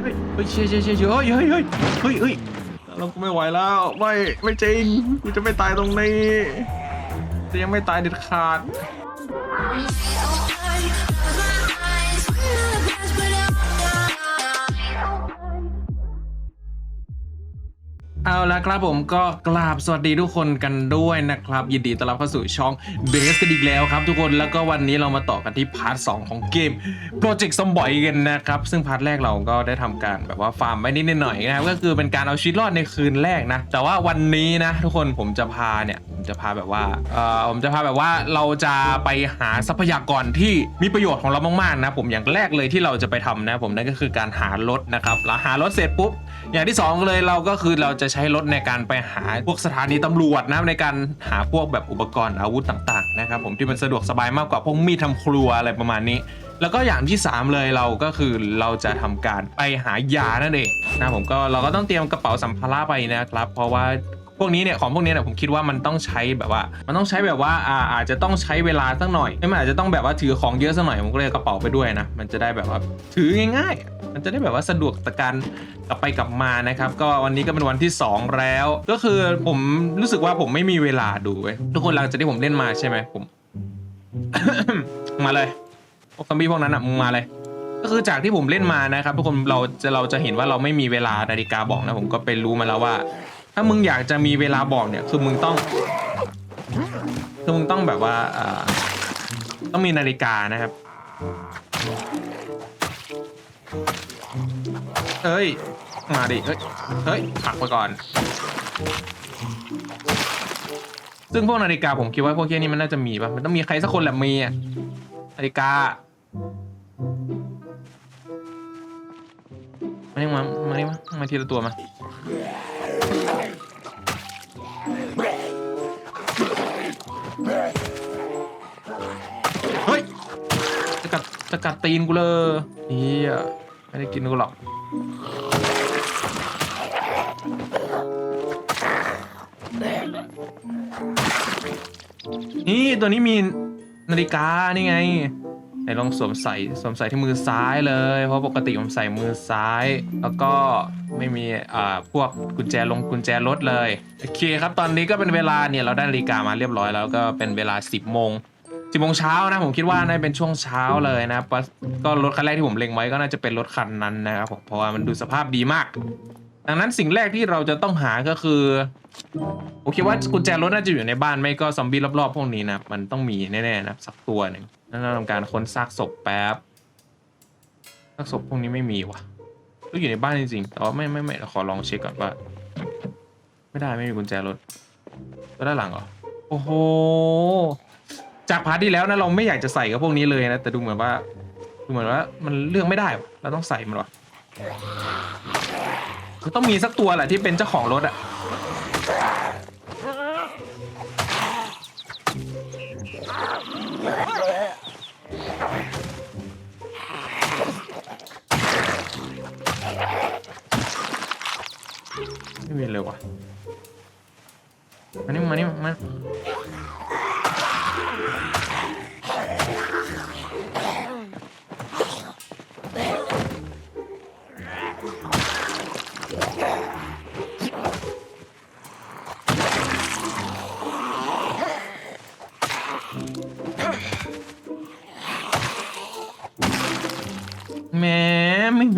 เฮ้ยเฮ้ยเชี่ยเชี่ยเชี่ยเชี่ยเฮ้ยเฮ้ยเฮ้ยเฮ้ยเฮ้ยเรากูไม่ไหวแล้วไม่ไม่จริงกูจะไม่ตายตรงนี้จะยังไม่ตายเด็ดขาด เอาละครับผมก็กราบสวัสดีทุกคนกันด้วยนะครับ ยินดีต้อนรับเข้าสู่ช่องเบสกันอีกแล้วครับทุกคนแล้วก็วันนี้เรามาต่อกันที่พาร์ทสของเกมโปรเจกต์ซอมบอยกันนะครับ ซึ่งพาร์ทแรกเราก็ได้ทำการแบบว่าฟาร์มไว้นิดหน่อยนะครับก็คือเป็นการเอาชีวิตรอดในคืนแรกนะ แต่ว่าวันนี้นะ ทุกคนผมจะพาเนี่ยผมจะพาแบบว่าเออผมจะพาแบบว่าเราจะไปหาทรัพยากรที่มีประโยชน์ของเรามากๆนะผมอย่างแรกเลยที่เราจะไปทำนะผมนั่นก็คือการหารถนะครับแล้วหารถเสร็จปุ๊บอย่างที่สองเลยเราก็คือเราจะช้รถในการไปหาพวกสถานีตำรวจนะในการหาพวกแบบอุปกรณ์อาวุธต่างๆนะครับผมที่มันสะดวกสบายมากกว่าพวกมีดทำครัวอะไรประมาณนี้ แล้วก็อย่างที่ 3 เลยเราก็คือเราจะทำการไปหายานั่นเองนะผมก็เราก็ต้องเตรียมกระเป๋าสัมภาระไปนะครับ เพราะว่า พวกนี้เนี่ยของพวกนี้เนี่ยผมคิดว่ามันต้องใช้แบบว่า มันต้องใช้แบบว่าอาอาจจะต้องใช้เวลาสักหน่อยไม่มันอาจจะต้องแบบว่าถือของเยอะสักหน่อยผมก็เลยกระเป๋าไปด้วยนะมันจะได้แบบว่าถือง่ายๆ มันจะได้แบบว่าสะดวกต่อการกลับไปกลับมานะครับ ก็วันนี้ก็เป็นวันที่ 2 แล้ว ก็คือผมรู้สึกว่าผมไม่มีเวลาดูเว้ยทุกคนหลังจากที่ผมเล่นมาใช่ไหมผม มาเลยพวกซอมบี้พวกนั้นอะมึงมาเลยก็คือจากที่ผมเล่นมานะครับทุกคนเราจะเราจะเห็นว่าเราไม่มีเวลานาฬิกาบอกนะผมก็ไปรู้มาแล้วว่า ถ้ามึงอยากจะมีเวลาบอกเนี่ยคือมึงต้องคือมึงต้องแบบว่าต้องมีนาฬิกานะครับเฮ้ย มาดิเฮ้ย เฮ้ยผักไปก่อน ซึ่งพวกนาฬิกาผมคิดว่าพวกเนี้ยนี่มันน่าจะมีป่ะ มันต้องมีใครสักคนแหละมีอะนาฬิกา มานี่มา มานี่มา มาทีละตัวมา เฮ้ยจะกัดจะกัดตีนกูเลยเฮียไม่ได้กินกูหรอกนี่ตัวนี้มีนาฬิกานี่ไง ไหนลองสวมใส่สวมใส่ที่มือซ้ายเลย เพราะปกติผมใส่มือซ้าย แล้วก็ไม่มีอ่าพวกกุญแจลงกุญแจรถเลยโอเคครับตอนนี้ก็เป็นเวลาเนี่ยเราได้นาฬิกามาเรียบร้อยแล้วก็เป็นเวลา 10โมงสิบโมงเช้านะผมคิดว่าน่าจะเป็นช่วงเช้าเลยนะก็รถคันแรกที่ผมเล็งไว้ก็น่าจะเป็นรถคันนั้นนะครับผมเพราะว่ามันดูสภาพดีมาก ดังนั้นสิ่งแรกที่เราจะต้องหาก็คือผมคิดว่ากุญแจรถน่าจะอยู่ในบ้านไม่ก็ซอมบี้รอบๆพวกนี้นะมันต้องมีแน่ๆนะสักตัวหนึ่งนั่นเราทำการค้นซากศพแป๊บซากศพพวกนี้ไม่มีว่ะต้องอยู่ในบ้านจริงๆแต่ว่าไม่ไม่ไม่ขอลองเช็คก่อนว่า ไม่ได้ไม่มีกุญแจรถก็ด้านหลังเหรอโอ้โหจากพาร์ทที่แล้วนะเราไม่อยากจะใส่กับพวกนี้เลยนะแต่ดูเหมือนว่าดูเหมือนว่ามันเลือกไม่ได้เราต้องใส่มันว่ะ ต้องมีสักตัวแหละที่เป็นเจ้าของรถอะไม่มีเลยว่ะมานี่มานี่มา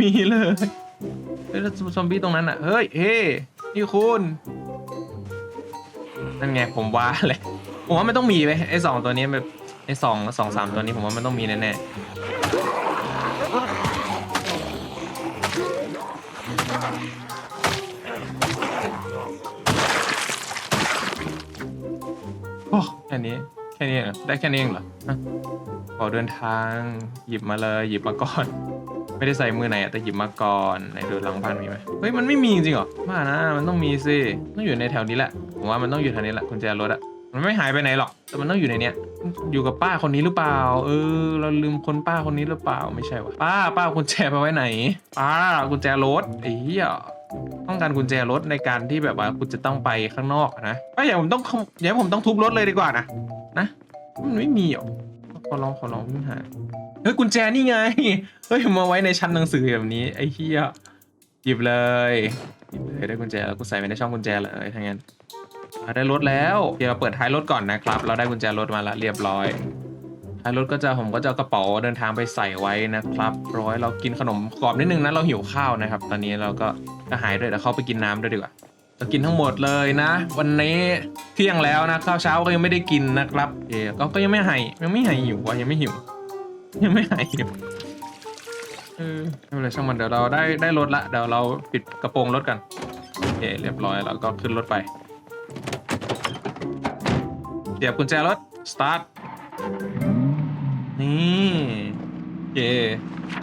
มีเลยเฮ้ยแล้วซอมบี้ตรงนั้นอะ เฮ้ย เฮ้นี่คุณนั่นไงผมว่าเลยผมว่ามันต้องมีไปไอ้สองตัวนี้แบบไอ้สองสองสามตัวนี้ผมว่ามันต้องมีแน่ๆโอ้แค่นี้แค่นี้เหรอได้แค่นี้เองเหรอขอเดินทางหยิบมาเลยหยิบมาก่อน ไม่ได้ใส่มือไหนอะแต่หยิบมาก่อนไหนดูหลังบ้านมีไหมเฮ้ยมันไม่มีจริงเหรอมานะมันต้องมีสิต้องอยู่ในแถวนี้แหละผมว่ามันต้องอยู่แถวนี้แหละกุญแจรถอะมันไม่หายไปไหนหรอก แต่มันต้องอยู่ในเนี้ย อยู่กับป้าคนนี้หรือเปล่า เออ เราลืมคนป้าคนนี้หรือเปล่า ไม่ใช่วะป้า ป้ากุญแจไปไว้ไหน ป้ากุญแจรถไอ้เหี้ยต้องการกุญแจรถในการที่แบบว่าคุณจะต้องไปข้างนอกอะนะก็อย่างผมต้องอย่างผมต้องทุบรถเลยดีกว่านะ นะ มันไม่มีหรอขอลองขอลองวิ่งหา เฮ้ยกุญแจนี่ไง เฮ้ยมาไว้ในชั้นหนังสือแบบนี้ไอ้เหี้ยหยิบเลยหยิบเลยได้กุญแจแล้วกูใส่ไว้ในช่องกุญแจเลยถ้างั้นอะได้รถแล้วเดี๋ยวเราเปิดท้ายรถก่อนนะครับ เราได้กุญแจรถมาแล้วเรียบร้อยท้ายรถก็จะผมก็จะกระเป๋าเดินทางไปใส่ไว้นะครับ ร้อยเรากินขนมกรอบนิดนึงนะเราหิวข้าวนะครับ ตอนนี้เราก็กระหายด้วยเดี๋ยวเข้าไปกินน้ำด้วยดีกว่าเรากินทั้งหมดเลยนะ วันนี้เที่ยงแล้วนะข้าวเช้าก็ยังไม่ได้กินนะครับเอ๋ก็ก็ยังไม่หายยังไม่หายหิววะยังไม่หิว ยังไม่หายหิวเออไม่เป็นไรช่างมันเดี๋ยวเราได้ได้รถละเดี๋ยวเราปิดกระโปรงรถกันโอเคเรียบร้อยแล้วก็ขึ้นรถไปเดี๋ยวกุญแจรถ start นี่โอเค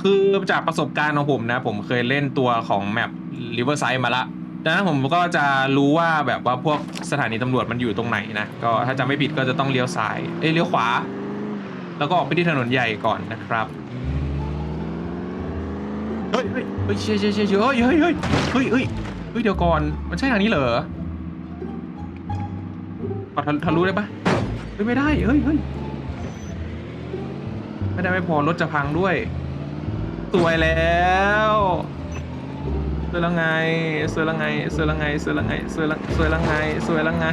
คือจากประสบการณ์ของผมนะ ผมเคยเล่นตัวของแมป Riverside มาละดังนั้นผมก็จะรู้ว่าแบบว่าพวกสถานีตำรวจมันอยู่ตรงไหนนะ ก็ถ้าจำไม่ผิดก็จะต้องเลี้ยวซ้าย เอ้ยเลี้ยวขวา แล้วก็ออกไปที่ถนนใหญ่ก่อนนะครับเฮ้ยเฮ้ยเฮ้ยเชี่ยเชี่ยเชี่ยเชี่ยเฮ้ยเฮ้ยเฮ้ยเฮ้ยเฮ้ยเฮ้ยเดี๋ยวก่อนมันใช่ทางนี้เหรอพอทะทะลุได้ปะเฮ้ยไม่ได้เฮ้ยเฮ้ยไม่ได้ไม่พอรถจะพังด้วยสวยแล้วสวยล้วไงสวยล้วไงสวยล้วไงสวยล้วไงสวยล้วสวยล้วไงสวยล้วไง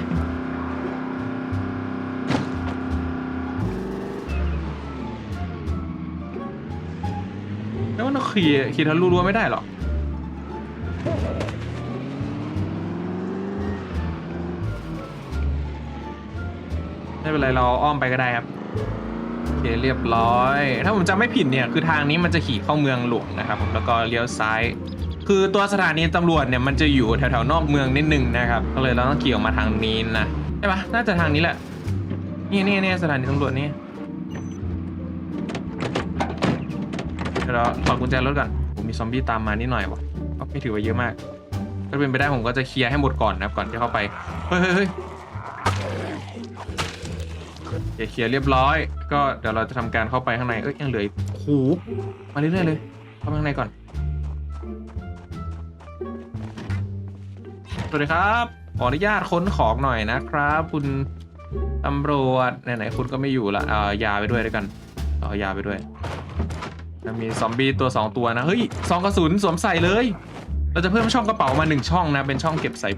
ขี่ขี่ทะลุรั้วไม่ได้หรอกไม่เป็นไรเราอ้อมไปก็ได้ครับโอเคเรียบร้อย ถ้าผมจำไม่ผิดเนี่ยคือทางนี้มันจะขี่เข้าเมืองหลวงนะครับผมแล้วก็เลี้ยวซ้าย คือตัวสถานีตำรวจเนี่ยมันจะอยู่แถวๆนอกเมืองนิดนึงนะครับก็เลยเราต้องขี่ออกมาทางนี้นะใช่ปะน่าจะทางนี้แหละนี่นี่นี่สถานีตำรวจนี่ ดี๋ยวเราถอดกุญแจรถก่อนผมมีซอมบี้ตามมานิดหน่อยวะก็ไม่ถือว่าเยอะมาก ถ้าเป็นไปได้ผมก็จะเคลียร์ให้หมดก่อนนะครับก่อนที่เข้าไป เฮ้ยเฮ้ยเฮ้ยโอเคเคลียร์เรียบร้อย ก็เดี๋ยวเราจะทำการเข้าไปข้างใน เอ้ยยังเหลืออีกโอ้โหมาเรื่อยๆเลย เข้าไปข้างในก่อน สวัสดีครับ ขออนุญาตค้นของหน่อยนะครับ คุณตำรวจไหนๆคุณก็ไม่อยู่ละ เอายาไปด้วยด้วยกัน เอายาไปด้วย แล้วมีซอมบี้ตัวสองตัวนะเฮ้ยซองกระสุนสวมใส่เลย เราจะเพิ่มช่องกระเป๋ามาหนึ่งช่องนะ เป็นช่องเก็บใส่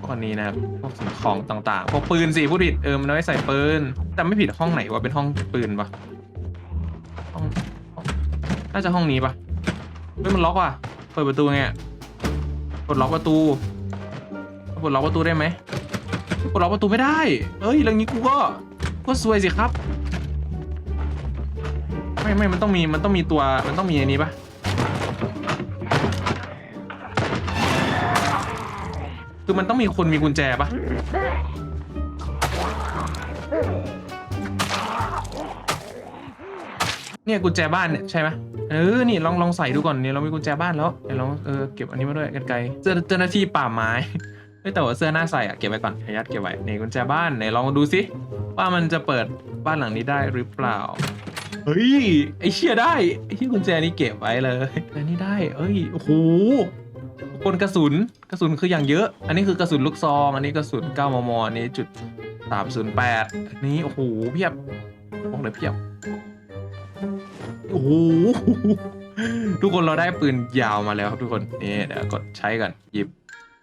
พวกนี้นะครับพวกสิ่งของต่างๆพวกปืนสิพูดผิดเออมันเอาไว้ใส่ปืนแต่ไม่ผิดห้องไหนวะเป็นห้องปืนปะห้ององน่าจะห้องนี้ปะเฮ้ยมันล็อกว่ะเปิดประตูไงกดล็อกประตูกดล็อกประตูได้ไหมกดล็อกประตูไม่ได้เอ้ยเรื่องนี้กูก็ก็ซวยสิครับ ไม่ไม่มันต้องมีมันต้องมีตัวมันต้องมีอันนี้ปะคือมันต้องมีคนมีกุญแจปะเนี่ยกุญแจบ้านเนี่ยใช่ไหมเออ นี่ลองลองใส่ดูก่อนเนี่ยเรามีกุญแจบ้านแล้วเดี๋ยวลองเออเก็บอันนี้มาด้วยกันไกลเสื้อเจ้าหน้าที่ป่าไม้เฮ้ยแต่ว่าเสื้อหน้าใส่อะเก็บไว้ก่อนขยัดเก็บไว้ในกุญแจบ้านไหนลองดูสิว่ามันจะเปิดบ้านหลังนี้ได้หรือเปล่า ฮ้ย ไอเชี่ยได้ไอที่กุญแจนี้เก็บไว้เลยอันนี้ได้ เอ้ยโอ้โหคนกระสุนกระสุนคืออย่างเยอะ อันนี้คือกระสุนลูกซอง อันนี้กระสุน 9 มม อันนี้จุด 308อันนี้โอ้โหเพียบบอกเลยเพียบโอ้โหทุกคนเราได้ปืนยาวมาแล้วครับทุกคนนี่เดี๋ยวกดใช้กันหยิบ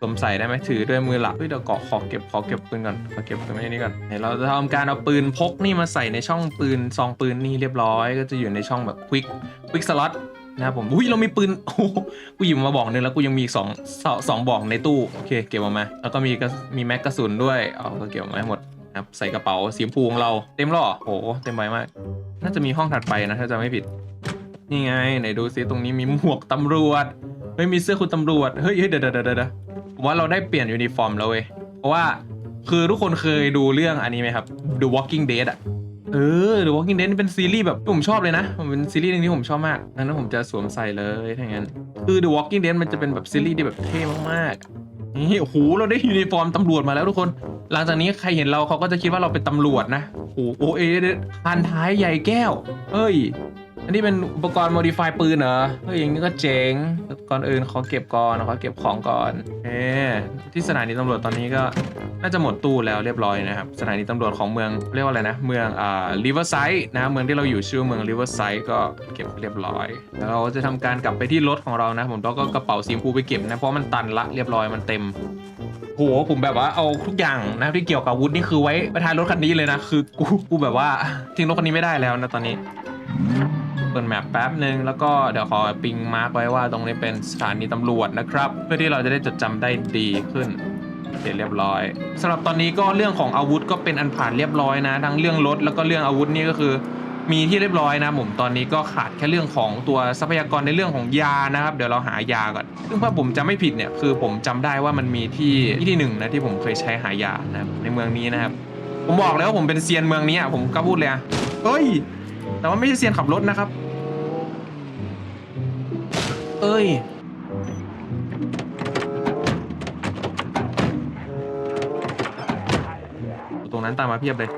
สวมใส่ได้ไหมถือด้วยมือหลักเฮ้ยเดี๋ยวเกาะขอเก็บขอเก็บปืนก่อนขอเก็บปืนไว้ในนี้ก่อนเดี๋ยวเราจะทำการเอาปืนพกนี่มาใส่ในช่องปืนซองปืนนี่เรียบร้อย ก็จะอยู่ในช่องแบบควิกควิกสล็อตนะครับผมอุ้ยเรามีปืนโอ้หกูหยิบมาบอกหนึงแล้วกูยังมีอีกสองสองสองบอกในตู้โอเคเก็บออกมา แล้วก็มีกระมีแม็กกระสุนด้วยเอาก็เก็บมาให้หมดนะครับใส่กระเป๋าสีชมพูของเราเต็มหรอโหเต็มใบมาก น่าจะมีห้องถัดไปนะถ้าจะไม่ผิดนี่ไงไหนดูซิตรงนี้มีหมวกตำรวจ เฮ้ยมีเสื้อคุณตำรวจ เฮ้ยเฮ้ยเดี๋ยวเดี๋ยวเดี๋ยวเดี๋ยวผมว่าเราได้เปลี่ยนยูนิฟอร์มแล้วเว้ย เพราะว่าคือทุกคนเคยดูเรื่องอันนี้ไหมครับ The Walking Dead อะเออ The Walking Dead เป็นซีรีส์แบบผมชอบเลยนะ มันเป็นซีรีส์หนึงที่ผมชอบมากดังนั้นผมจะสวมใส่เลยถ้างั้น คือ The Walking Dead มันจะเป็นแบบซีรีส์ที่แบบเท่มากๆนี่โอ้โหเราได้ยูนิฟอร์มตำรวจมาแล้วทุกคน หลังจากนี้ใครเห็นเราเขาก็จะคิดว่าเราเป็นตำรวจนะ โอ้โหโอเอพันท้ายใหญ่แก้ว เอ้ย อันนี้เป็นอุปกรณ์ modify ปืนเหรอ เฮ้ยอย่างนี้ก็เจ๋ง ก่อนอื่นขอเก็บก่อนขอเก็บของก่อนเอที่สถานีตำรวจตอนนี้ก็น่าจะหมดตู้แล้วเรียบร้อยนะครับสถานีตำรวจของเมืองเรียกว่าอะไรนะ เมืองอ่าริเวอร์ไซด์นะเมืองที่เราอยู่ชื่อเมืองริเวอร์ไซด์ก็เก็บเรียบร้อยแล้วเราจะทำการกลับไปที่รถของเรานะ ผมแล้วก็กระเป๋าสีชมพูไปเก็บนะเพราะมันตันละเรียบร้อยมันเต็มโหผมแบบว่าเอาทุกอย่างนะที่เกี่ยวกับวุธนี่คือไว้ไปท้ายรถคันนี้เลยนะคือกูกูแบบว่าทิ้งรถคันนี้ไม่ได้แล้วนะตอนนี้ เปิดแมปแป๊บหนึ่งแล้วก็เดี๋ยวขอปิงมาร์กไว้ว่าตรงนี้เป็นสถานีตำรวจนะครับ เพื่อที่เราจะได้จดจำได้ดีขึ้นโอเคเรียบร้อยสำหรับตอนนี้ก็เรื่องของอาวุธก็เป็นอันผ่านเรียบร้อยนะ ทั้งเรื่องรถแล้วก็เรื่องอาวุธนี่ก็คือ มีที่เรียบร้อยนะผมตอนนี้ก็ขาดแค่เรื่องของตัวทรัพยากรในเรื่องของยานะครับ เดี๋ยวเราหายาก่อน ซึ่งถ้าผมจำไม่ผิดเนี่ยคือผมจำได้ว่ามันมีที่ที่ที่หนึ่งนะที่ผมเคยใช้หายานะครับในเมืองนี้นะครับ ผมบอกแล้วว่าผมเป็นเซียนเมืองนี้ผมก็พูดเลยอะเฮ้ย แต่ว่าไม่ใช่เซียนขับรถนะครับ เอ้ย ตรงนั้นตามมาเพียบเลย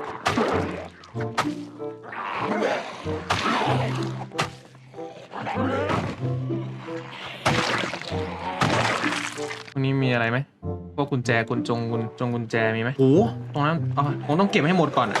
ตรงนี้มีอะไรไหม พวกกุญแจกุญจงกุญจงกุญแจมีไหมโอ้ตรงนั้นอ๋อผมต้องเก็บให้หมดก่อนอะ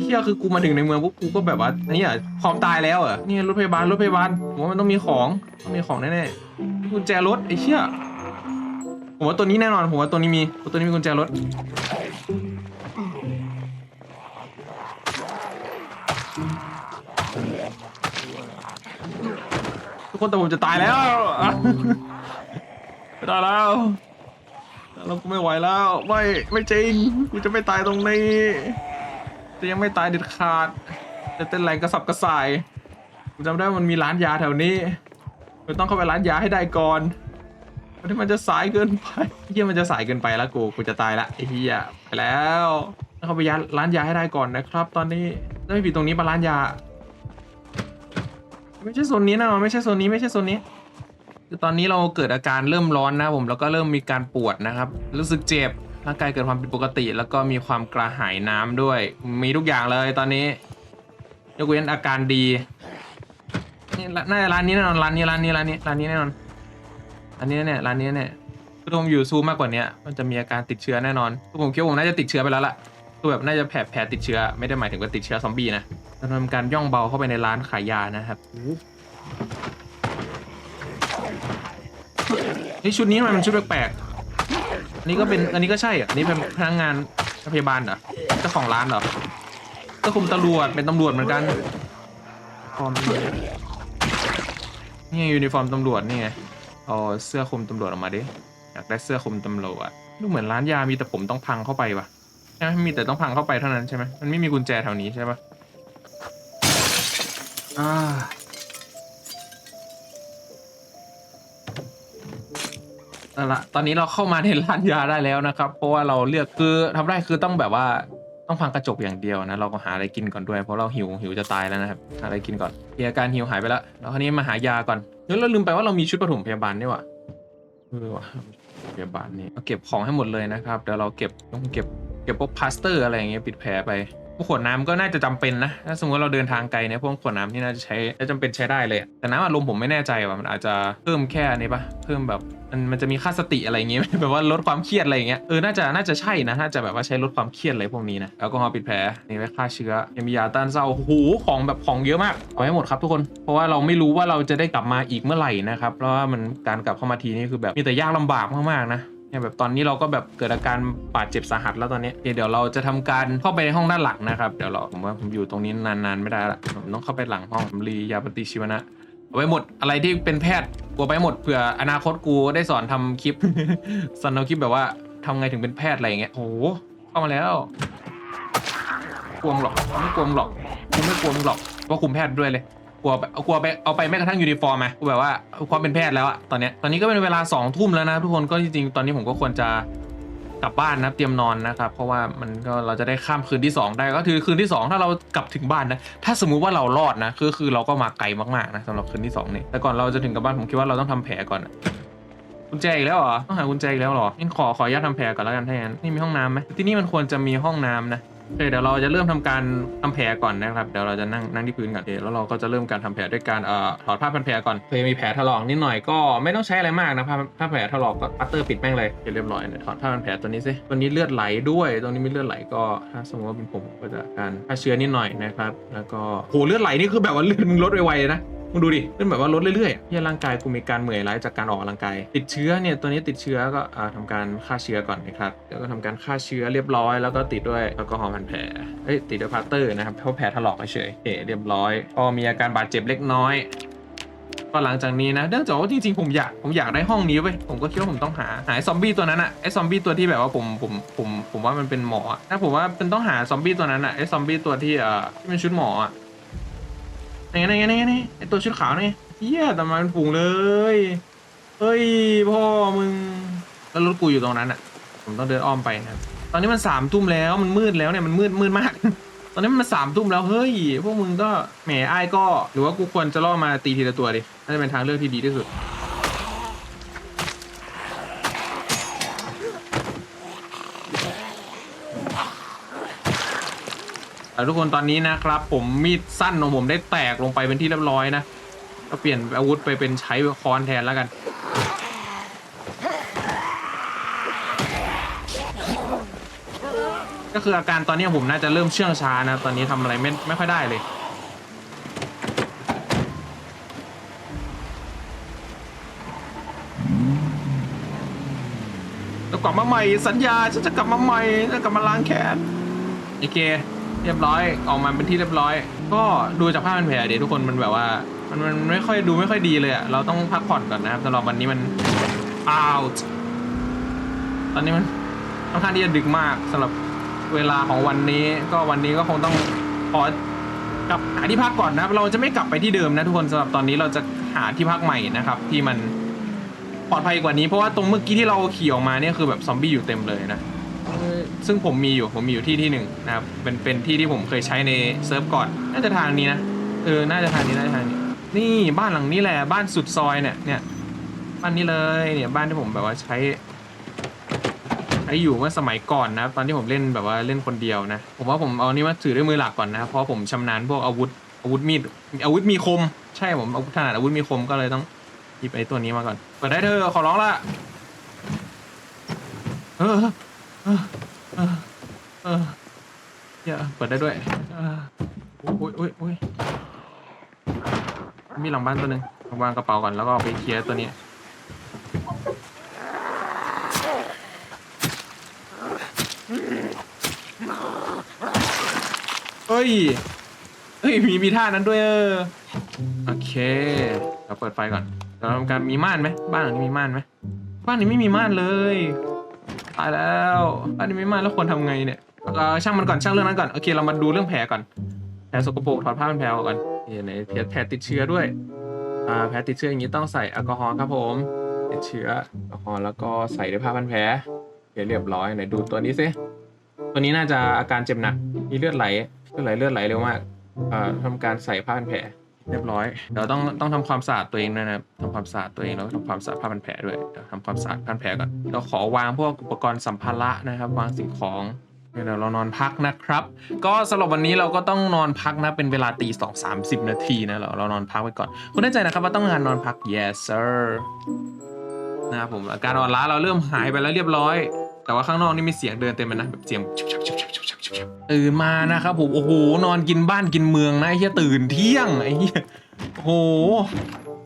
เฮียคือกูมาถึงในเมืองปุ๊บกูก็แบบว่าเนี่ยพร้อมตายแล้วเหรอนี่รถพยาบาลรถพยาบาลผมว่ามันต้องมีของต้องมีของแน่ๆกุญแจรถไอ้เชี่ยผมว่าตัวนี้แน่นอนผมว่าตัวนี้มีตัวนี้มีกุญแจรถทุกคนแต่ผมจะตายแล้วไม่ได้แล้วเรากูไม่ไหวแล้ว ไม่ ไม่จริง กูจะไม่ตายตรงนี้ จะยังไม่ตายเด็ดขาดจะเต้นแรงกระสับกระส่ายกูจำได้ว่ามันมีร้านยาแถวนี้กูต้องเข้าไปร้านยาให้ได้ก่อนเพราะที่มันจะสายเกินไปเฮียมันจะสายเกินไปแล้วกูกูจะตายละไอ้เฮียไปแล้วต้องเข้าไปยาร้านยาให้ได้ก่อนนะครับ ตอนนี้ถ้าไม่ผิดตรงนี้ปร้านยา ไม่ใช่โซนนี้นะไม่ใช่โซนนี้ไม่ใช่โซนนี้คือตอนนี้เราเกิดอาการเริ่มร้อนนะผมแล้วก็เริ่มมีการปวดนะครับ รู้สึกเจ็บ ร่างกายเกิดความผิดปกติ แล้วก็มีความกระหายน้ำด้วย มีทุกอย่างเลยตอนนี้ ยกเว้นอาการดีนี่น่าจะร้านนี้แน่นอนร้านนี้ร้านนี้ร้านนี้ร้านนี้แน่นอนร้านนี้เนี่ยร้านนี้เนี่ยคือผมอยู่ซูมมากกว่านี้มันจะมีอาการติดเชื้อแน่นอนคือผมคิดว่าผมน่าจะติดเชื้อไปแล้วล่ะคือแบบน่าจะแผลแผลติดเชื้อไม่ได้หมายถึงว่าติดเชื้อซอมบี้นะเราทำการย่องเบาเข้าไปในร้านขายยานะครับเฮ้ยชุดนี้ทำไมมันชุดแปลกๆอั นนี้ก็เป็นอันนี้ก็ใช่อะอันนี้เป็นพนักงานพยาบาลเหรอเจ้าของร้านเหรอก็คุมตำรวจเป็นตำรวจเหมือนกันฟอร์มนี่ยูนิฟอร์มตำรวจนี่ไงเอาเสื้อคลุมตำรวจออกมาดิอยากได้เสื้อคลุมตำรวจดูเหมือนร้านยามีแต่ผมต้องพังเข้าไปว่ะใช่ไหมมีแต่ต้องพังเข้าไปเท่านั้นใช่ไหมมันไม่มีกุญแจแถวนี้ใช่ปะอ่า เอาละตอนนี้เราเข้ามาในร้านยาได้แล้วนะครับ เพราะว่าเราเลือกคือทำได้คือต้องแบบว่าต้องพังกระจกอย่างเดียวนะ เราก็หาอะไรกินก่อนด้วย เพราะเราหิวหิวจะตายแล้วนะครับหาอะไรกินก่อนมีอาการหิวหายไปแล้วแล้วคราวนี้มาหายาก่อนเฮ้ยเราลืมไปว่าเรามีชุดปฐมพยาบาลนี่หว่าเออว่ะพยาบาลนี่เราเก็บของให้หมดเลยนะครับเดี๋ยวเราเก็บต้องเก็บเก็บพวกพลาสเตอร์อะไรอย่างเงี้ยปิดแผลไป พวกขวดน้ำก็น่าจะจำเป็นนะถ้าสมมติเราเดินทางไกลเนี่ยพวกขวดน้ำที่น่าจะใช้น่าจะจำเป็นใช้ได้เลย แต่น้ำอัดลมผมไม่แน่ใจว่ามันอาจจะเพิ่มแค่นี้ปะเพิ่มแบบมันมันจะมีค่าสติอะไรอย่างเงี้ยแบบว่าลดความเครียดอะไรอย่างเงี้ยเออน่าจะน่าจะใช่นะน่าจะแบบว่าใช้ลดความเครียดอะไรพวกนี้นะแอลกอฮอล์ปิดแผลนี่ไว้ฆ่าเชื้อยังมียาต้านเศร้าโอ้โหของแบบของเยอะมากเอาให้หมดครับทุกคนเพราะว่าเราไม่รู้ว่าเราจะได้กลับมาอีกเมื่อไหร่นะครับเพราะว่ามันการกลับเข้ามาทีนี่คือแบบมีแต่ยากลำบากมากๆนะ เนี่ยแบบตอนนี้เราก็แบบเกิดอาการบาดเจ็บสาหัสแล้วตอนนี้เดี๋ยวเราจะทำการเข้าไปในห้องด้านหลังนะครับเดี๋ยวเราผมว่าผมอยู่ตรงนี้นานๆไม่ได้ละผมต้องเข้าไปหลังห้องรียาปฏิชีวนะเอาไว้หมดอะไรที่เป็นแพทย์กลัวไปหมดเผื่ออนาคตกูได้สอนทำคลิปสอนทำคลิปแบบว่าทำไงถึงเป็นแพทย์อะไรอย่างเงี้ยโอ้โหเข้ามาแล้วกลัวงหรอกไม่กลัวงหรอกกูไม่กลัวงหรอกเพราะคุมแพทย์ด้วยเลย กลัวเอากลัวไปเอาไปแม้กระทั่งยูนิฟอร์มไหมกูแบบว่าความเป็นแพทย์แล้วอะตอนเนี้ยตอนนี้ก็เป็นเวลาสองทุ่มแล้วนะทุกคนก็จริงๆตอนนี้ผมก็ควรจะกลับบ้านนะเตรียมนอนนะครับเพราะว่ามันก็เราจะได้ข้ามคืนที่สองได้ก็คือคืนที่สองถ้าเรากลับถึงบ้านนะถ้าสมมุติว่าเรารอดนะคือคือเราก็มาไกลมากๆนะสำหรับคืนที่สองนี่แต่ก่อนเราจะถึงกับบ้านผมคิดว่าเราต้องทำแผลก่อนกุญแจอีกแล้วเหรอต้องหากุญแจอีกแล้วเหรองั้นขอขออนุญาตทำแผลก่อนแล้วกันถ้าอย่างนั้นนี่มีห้องน้ำไหมที่นี่มันควรจะมีห้องน้ำนะ โอเคเดี๋ยวเราจะเริ่มทำการทำแผลก่อนนะครับ เดี๋ยวเราจะนั่งนั่งที่พื้นก่อนโอเคแล้วเราก็จะเริ่มการทำแผลด้วยการเอ่อถอดผ้าพันแผลก่อนเคยมีแผลถลอกนิดหน่อยก็ไม่ต้องใช้อะไรมากนะผ้าผ้าแผลถลอกก็ปัตเตอร์ปิดแม่งเลยโอเคเรียบร้อยเนี่ยถอดผ้าพันแผลตัวนี้สิตัวนี้เลือดไหลด้วยตรงนี้มีเลือดไหลก็ถ้าสมมติว่าเป็นผมก็จะการฆ่าเชื้อนิดหน่อยนะครับ แล้วก็โหเลือดไหลนี่คือแบบว่าเลือดมึงลดไวๆเลยนะ มึงดูดิเป็นแบบว่าลดเรื่อยๆที่ร่างกายกูมีการเหนื่อยล้าจากการออกกำลังกาย ติดเชื้อเนี่ยตัวนี้ติดเชื้อก็อ่าทำการฆ่าเชื้อก่อนนะครับ แล้วก็ทำการฆ่าเชื้อเรียบร้อย แล้วก็ติดด้วยแอลกอฮอล์พันแผลเอ้ยติดด้วยพลาสเตอร์นะครับเพราะแผลถลอกเฉยๆโอเคเรียบร้อยก็มีอาการบาดเจ็บเล็กน้อยก็หลังจากนี้นะเนื่องจากว่าจริงๆผมอยากผมอยากได้ห้องนี้เว้ยผมก็คิดว่าผมต้องหาหาซอมบี้ตัวนั้นอะไอ้ซอมบี้ตัวที่แบบว่าผมผมผมผมว่ามันเป็นหมออะถ้าผมว่าเป็นต้องหาซอมบี้ตัวนั้นอะไอซอมบี้ตัวที่เอ่อที่เป็นชุดหมออะ นี่ไงนี่ไงนี่ไงนี่ไอ้ตัวชุดขาวนี่เฮียแต่มาเป็นฝูงเลย เฮ้ยพ่อมึงแล้วรถกูอยู่ตรงนั้นอะผมต้องเดินอ้อมไปนะครับตอนนี้มันสามทุ่มแล้วมันมืดแล้วเนี่ยมันมืดมืดมาก ตอนนี้มันสามทุ่มแล้วเฮ้ยพวกมึงก็แหมไอ้ก็ หรือว่ากูควรจะล่อมาตีทีละตัวดิน่าจะเป็นทางเลือกที่ดีที่สุด ทุกคนตอนนี้นะครับ ผมมีดสั้นของผมได้แตกลงไปเป็นที่เรียบร้อยนะก็เปลี่ยนอาวุธไปเป็นใช้ค้อนแทนแล้วกันก็คืออาการตอนนี้ผมน่าจะเริ่มเชื่องช้านะ ตอนนี้ทำอะไรไม่ไม่ค่อยได้เลย จะกลับมาใหม่สัญญาฉันจะกลับมาใหม่จะกลับมาล้างแค้นโอเค รียบร้อยออกมาเป็นที่เรียบร้อย ก็ดูจากภาพเป็นแผลเดี๋ยวทุกคนมันแบบว่า มันมันไม่ค่อยดูไม่ค่อยดีเลยอะเราต้องพักผ่อนก่อนนะครับสำหรับวันนี้มัน out ตอนนี้มันค่อนข้างที่จะดึกมากสำหรับเวลาของวันนี้ ก็วันนี้ก็คงต้องขอกลับหาที่พักก่อนนะเราจะไม่กลับไปที่เดิมนะทุกคนสำหรับตอนนี้เราจะหาที่พักใหม่นะครับ ที่มันปลอดภัยกว่านี้เพราะว่าตรงเมื่อกี้ที่เราขี่ออกมาเนี่ยคือแบบซอมบี้อยู่เต็มเลยนะ ซึ่งผมมีอยู่ผมมีอยู่ที่ที่หนึ่งนะครับเป็นเป็นที่ที่ผมเคยใช้ในเซิร์ฟก่อน น่าจะทางนี้นะเออน่าจะทางนี้น่าจะทางนี้ นี่บ้านหลังนี้แหละบ้านสุดซอยเนี่ยเนี่ยบ้านนี้เลยเนี่ยบ้านที่ผมแบบว่าใช้ใช้อยู่เมื่อสมัยก่อนนะตอนที่ผมเล่นแบบว่าเล่นคนเดียวนะผมว่าผมเอานี่มาถือด้วยมือหลักก่อนนะครับเพราะผมชำนาญพวกอาวุธอาวุธมีดอาวุธมีคม ใช่ผมอาวุธถนัดอาวุธมีคมก็เลยต้องหยิบไอ้ตัวนี้มาก่อนเปิดได้เธอขอร้องละเออ ออเออเอออย่าเปิดได้ด้วยออโอ้ยโอ้ยโอ้ยมีหลังบ้านตัวหนึ่งวางกระเป๋าก่อนแล้วก็ไปเคลียร์ตัวนี้เฮ้ยเฮ้ย มีมีท่านั้นด้วยเออโอเคเราเปิดไฟก่อนเราทำการมีม่านไหมบ้านหลังนี้มีม่านไหมบ้านนี้ไม่มีม่านเลย ตายแล้วบ้านนี้ไม่มาแล้วควรทำไงเนี่ยเออช่างมันก่อนช่างเรื่องนั้นก่อนโอเคเรามาดูเรื่องแผลก่อนแผลสกปรกถอดผ้าเป็นแผลก่อนเห็นไหนแผลติดเชื้อด้วยอ่าแผลติดเชื้ออย่างนี้ต้องใส่แอลกอฮอล์ครับผมติดเชื้อแอลกอฮอล์แล้วก็ใส่ด้วยผ้าพันแผลเคเรียบร้อยไหนดูตัวนี้สิตัวนี้น่าจะอาการเจ็บหนักมีเลือดไหลเลือดไหลเลือดไหลเร็วมากอ่าทำการใส่ผ้าพันแผล เรียบร้อยเดี๋ยวต้องต้องทำความสะอาดตัวเองด้วยนะครับทำความสะอาดตัวเองแล้วก็ทำความสะอาดผ้าพันแผลด้วยเดี๋ยวทำความสะอาดผ้าพันแผลก่อนเราขอวางพวกอุปกรณ์สัมภาระนะครับ วางสิ่งของเดี๋ยวเรานอนพักนะครับ ก็สำหรับวันนี้เราก็ต้องนอนพักนะ เป็นเวลาตีสองสามสิบนาทีนะเราเรานอนพักไปก่อน คุณแน่ใจนะครับว่าต้องงานนอนพัก yes sir นะครับผมอาการอ่อนล้าเราเริ่มหายไปแล้วเรียบร้อย แต่ว่าข้างนอกนี่มีเสียงเดินเต็มเลยนะแบบเสียงชุบชับชุบชับชุบชับชุบตื่นมานะครับผมโอ้โหนอนกินบ้านกินเมืองนะไอ้เหี้ยตื่นเที่ยงไอ้เหี้ยโอ้โห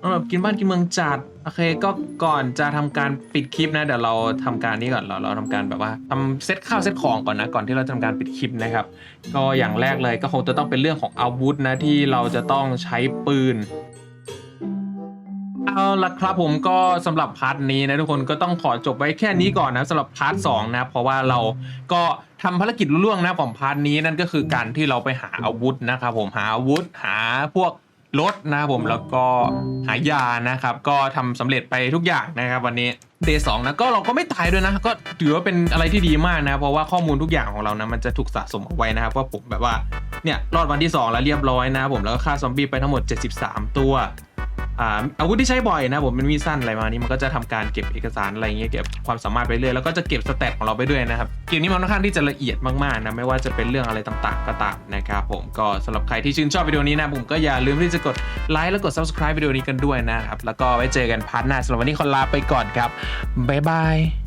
นอนแบบกินบ้านกินเมืองจัดโอเคก็ก่อนจะทำการปิดคลิปนะเดี๋ยวเราทำการนี้ก่อนเราเราทำการแบบว่าทำเซตข้าวเซตของก่อนนะก่อนที่เราจะทำการปิดคลิปนะครับก็อย่างแรกเลยก็คงจะต้องเป็นเรื่องของอาวุธนะที่เราจะต้องใช้ปืน เอาละครับผมก็สำหรับพาร์ทนี้นะทุกคนก็ต้องขอจบไว้แค่นี้ก่อนนะสำหรับพาร์ทสองนะเพราะว่าเราก็ทำภารกิจล่วงนะของพาร์ทนี้นั่นก็คือการที่เราไปหาอาวุธนะครับผมหาอาวุธหาพวกรถนะครับผมแล้วก็หายานะครับก็ทำสำเร็จไปทุกอย่างนะครับวันนี้เดย์สองนะก็เราก็ไม่ตายด้วยนะก็ถือว่าเป็นอะไรที่ดีมากนะเพราะว่าข้อมูลทุกอย่างของเรานะมันจะถูกสะสมเอาไว้นะครับว่าผมแบบว่าเนี่ยรอดวันที่ 2 แล้วเรียบร้อยนะผมแล้วก็ฆ่าซอมบี้ไปทั้งหมด 73 ตัว อาวุธที่ใช้บ่อยนะผมเป็นมีสั้นอะไรมานี้มันก็จะทำการเก็บเอกสารอะไรเงี้ยเก็บความสามารถไปเรื่อยแล้วก็จะเก็บสเตตของเราไปด้วยนะครับเกมนี้มันค่อนข้างที่จะละเอียดมากๆนะไม่ว่าจะเป็นเรื่องอะไรต่างๆ ก็ตามนะครับผมก็สำหรับใครที่ชื่นชอบวิดีโอนี้นะผมก็อย่าลืมที่จะกดไลค์และกด subscribe วิดีโอนี้กันด้วยนะครับแล้วก็ไว้เจอกันพาร์ทหน้าสำหรับวันนี้ขอลาไปก่อนครับบ๊ายบาย